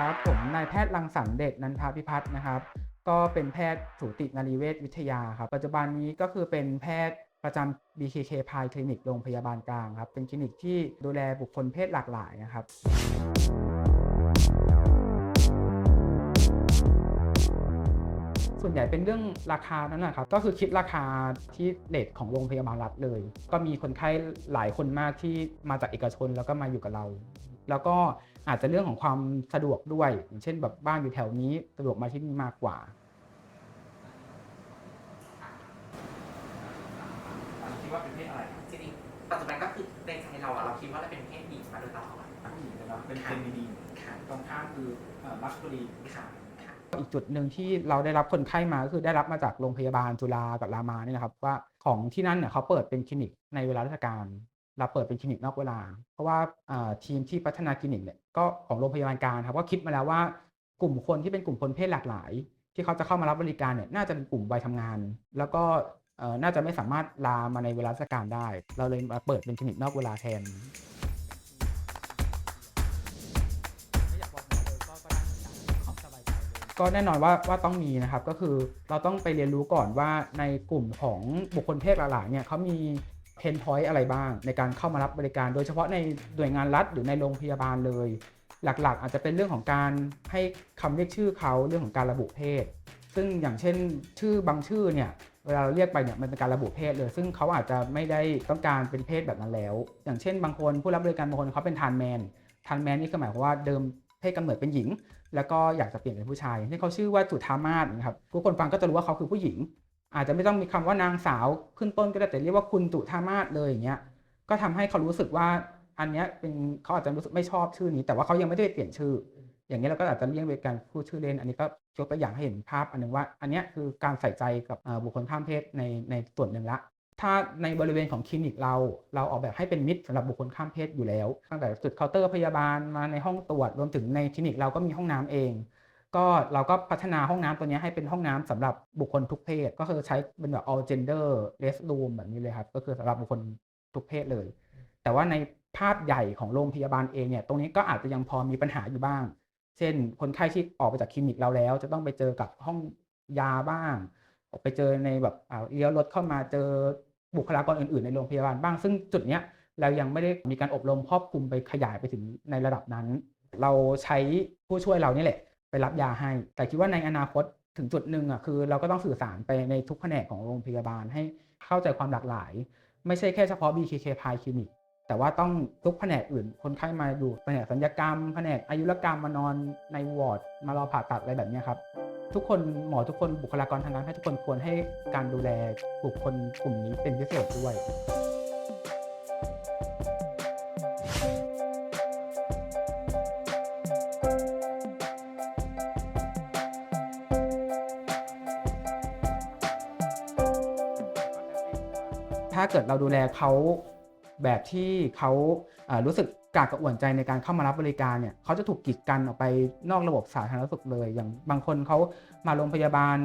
ครับ ผมนายแพทย์รังสรรค์เดชนันทพิพัฒน์นะครับ ก็เป็นแพทย์สูตินรีเวชวิทยาครับ ปัจจุบันนี้ก็คือเป็นแพทย์ประจำ BKK พายคลินิกโรงพยาบาลกลางครับ เป็นคลินิกที่ดูแลบุคคลเพศหลากหลายนะครับส่วนใหญ่เป็นเรื่องราคานั่นแหละครับ ก็คือคิดราคาที่เลทของโรงพยาบาลรัฐเลย ก็มีคนไข้หลายคนมากที่มาจากเอกชนแล้วก็มาอยู่กับเรา แล้วก็ อาจจะเรื่องของความสะดวกด้วย อย่างเช่นแบบบ้านอยู่แถวนี้สะดวกมาที่นี่มากกว่าคิดว่าเป็นเพศอะไรจริงๆปัจจุบันก็คือในใจเราอะเราคิดว่าเราเป็นเพศหญิงมาโดยตลอดผู้หญิงนะครับเป็นเฟมินีนค่ะตรงข้ามคือมัสคูลีนค่ะค่ะอีกจุดหนึ่งที่เราได้รับคนไข้มาก็คือได้รับมาจากโรงพยาบาลจุฬากับรามาเนี่ยนะครับ ว่าของที่นั่นเนี่ยเขาเปิดเป็นคลินิกในเวลาราชการ เราเปิดเป็นคลินิกนอกเวลา เพราะว่าทีมที่พัฒนาคลินิกเนี่ยก็ของโรงพยาบาลการครับก็คิดมาแล้วว่ากลุ่มคนที่เป็นกลุ่มคนเพศหลากหลาย ที่เขาจะเข้ามารับบริการเนี่ยน่าจะเป็นกลุ่มวัยทำงาน แล้วก็น่าจะไม่สามารถลามาในเวลาราชการได้ เราเลยมาเปิดเป็นคลินิกนอกเวลาแทนก็แน่นอนว่าว่าต้องมีนะครับก็คือเราต้องไปเรียนรู้ก่อนว่าในกลุ่มของบุคคลเพศหลากหลายเนี่ยเขามี เพนพอยต์อะไรบ้าง ในการเข้ามารับบริการ โดยเฉพาะในหน่วยงานรัฐหรือในโรงพยาบาลเลย หลักๆ อาจจะเป็นเรื่องของการให้คำเรียกชื่อเขาเรื่องของการระบุเพศ ซึ่งอย่างเช่น ชื่อบางชื่อเนี่ยเวลาเราเรียกไปเนี่ยมันเป็นการระบุเพศเลย ซึ่งเขาอาจจะไม่ได้ต้องการเป็นเพศแบบนั้นแล้ว อย่างเช่น บางคนผู้รับบริการบางคนเขาเป็นทานแมนทานแมนนี่ก็หมายความว่าเดิมเพศกำเนิดเป็นหญิง แล้วก็อยากจะเปลี่ยนเป็นผู้ชายที่เขาชื่อว่าจุธามาศนะครับทุกคนฟังก็จะรู้ว่าเขาคือผู้หญิง อาจจะไม่ต้องมีคำว่านางสาวขึ้นต้นก็ได้แต่เรียกว่าคุณจุธามาศเลยอย่างเงี้ยก็ทำให้เขารู้สึกว่าอันเนี้ยเป็นเขาอาจจะรู้สึกไม่ชอบชื่อนี้ แต่ว่าเขายังไม่ได้เปลี่ยนชื่อ อย่างนี้ยเราก็อาจจะเลี่ยงไปการพูดชื่อเล่น อันนี้ก็ยกตัวอย่างให้เห็นภาพอันหนึงว่า อันเนี้ยคือการใส่ใจกับบุคคลข้ามเพศในในส่วนหนึ่งละ ถ้าในบริเวณของคลินิกเราเราออกแบบให้เป็นมิตรสำหรับบุคคลข้ามเพศอยู่แล้วตั้งแต่จุดเคาน์เตอร์พยาบาลมาในห้องตรวจรวมถึงในคลินิกเราก็มีห้องน้ำเอง ก็เราก็พัฒนาห้องน้ำตัวนี้ให้เป็นห้องน้ำสำหรับบุคคลทุกเพศ ก็คือใช้เป็นแบบ all gender restroom แบบนี้เลยครับ ก็คือสำหรับบุคคลทุกเพศเลย แต่ว่าในภาพใหญ่ของโรงพยาบาลเองเนี่ย ตรงนี้ก็อาจจะยังพอมีปัญหาอยู่บ้าง เช่น คนไข้ที่ออกไปจากคลินิกเราแล้ว จะต้องไปเจอกับห้องยาบ้าง ออกไปเจอในแบบอ่าเลี้ยวรถเข้ามาเจอบุคลากรอื่น ๆ ในโรงพยาบาลบ้าง ซึ่งจุดเนี้ยเรายังไม่ได้มีการอบรมครอบคลุมไปขยายไปถึงในระดับนั้น เราใช้ผู้ช่วยเรานี่แหละ ไปรับยาให้ แต่คิดว่าในอนาคตถึงจุดหนึ่งอะคือเราก็ต้องสื่อสารไปในทุกแผนกของโรงพยาบาลให้เข้าใจความหลากหลาย ไม่ใช่แค่เฉพาะ BKK p i คลินิกแต่ว่าต้องทุกแผนกอื่น คนไข้มาอยู่แผนกสัญญกรรม แผนกอายุรกรรมมานอนในวอร์ด มารอผ่าตัดอะไรแบบนี้ครับ ทุกคนหมอทุกคนบุคลากรทางการแพทย์ทุกคนควรให้การดูแลบุคคลกลุ่มนี้เป็นพิเศษด้วย ถ้าเกิดเราดูแลเขาแบบที่เขารู้สึกกากกระอ่วนใจในการเข้ามารับบริการเนี่ยเขาจะถูกกีดกันออกไปนอกระบบสาธารณสุขเลย อย่างบางคนเขามาโรงพยาบาล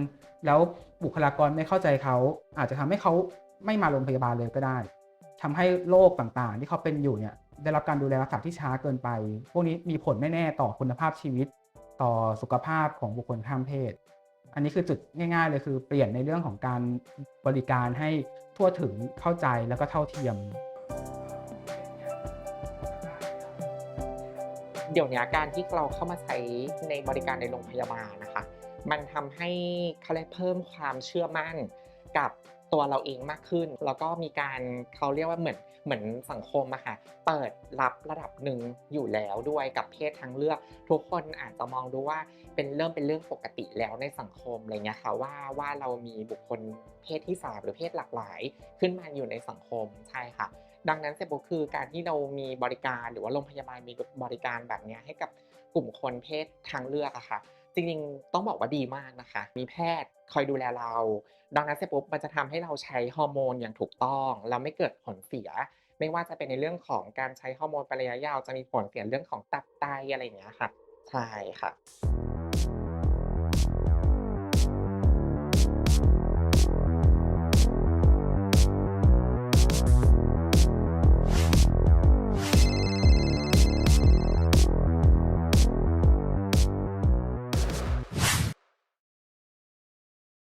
แล้วบุคลากรไม่เข้าใจเขา อาจจะทำให้เขาไม่มาโรงพยาบาลเลยก็ได้ทำให้โรคต่างๆ ที่เขาเป็นอยู่เนี่ยได้รับการดูแลรักษาที่ช้าเกินไป พวกนี้มีผลแน่ๆต่อคุณภาพชีวิต ต่อสุขภาพของบุคคลข้ามเพศ อันนี้คือจุดง่าย ๆ เลยคือเปลี่ยนในเรื่องของการบริการให้ทั่วถึงเข้าใจแล้วก็เท่าเทียม เดี๋ยวนี้การที่เราเข้ามาใช้ในบริการในโรงพยาบาลนะคะ มันทำให้เขาเรียกเพิ่มความเชื่อมั่นกับ ตัวเราเองมากขึ้น แล้วก็มีการเขาเรียกว่าเหมือนเหมือนสังคมอะค่ะเปิดรับระดับหนึ่งอยู่แล้วด้วยกับเพศทางเลือก ทุกคนอาจจะมองดูว่าเป็นเริ่มเป็นเรื่องปกติแล้วในสังคมอะไรเงี้ยค่ะว่าว่าเรามีบุคคลเพศที่สามหรือเพศหลากหลาย ขึ้นมาอยู่ในสังคมใช่ค่ะ ดังนั้นเสร็จปุ๊บคือการที่เรามีบริการหรือว่าโรงพยาบาลมีบริการแบบนี้ให้กับกลุ่มคนเพศทางเลือกอะค่ะ จริงๆ ต้องบอกว่าดีมากนะคะ มีแพทย์คอยดูแลเรา ดังนั้นเสร็จปุ๊บมันจะทำให้เราใช้ฮอร์โมนอย่างถูกต้องเราไม่เกิดผลเสีย ไม่ว่าจะเป็นในเรื่องของการใช้ฮอร์โมนระยะยาวจะมีผลเสียเรื่องของตับไตอะไรอย่างเงี้ยค่ะใช่ค่ะ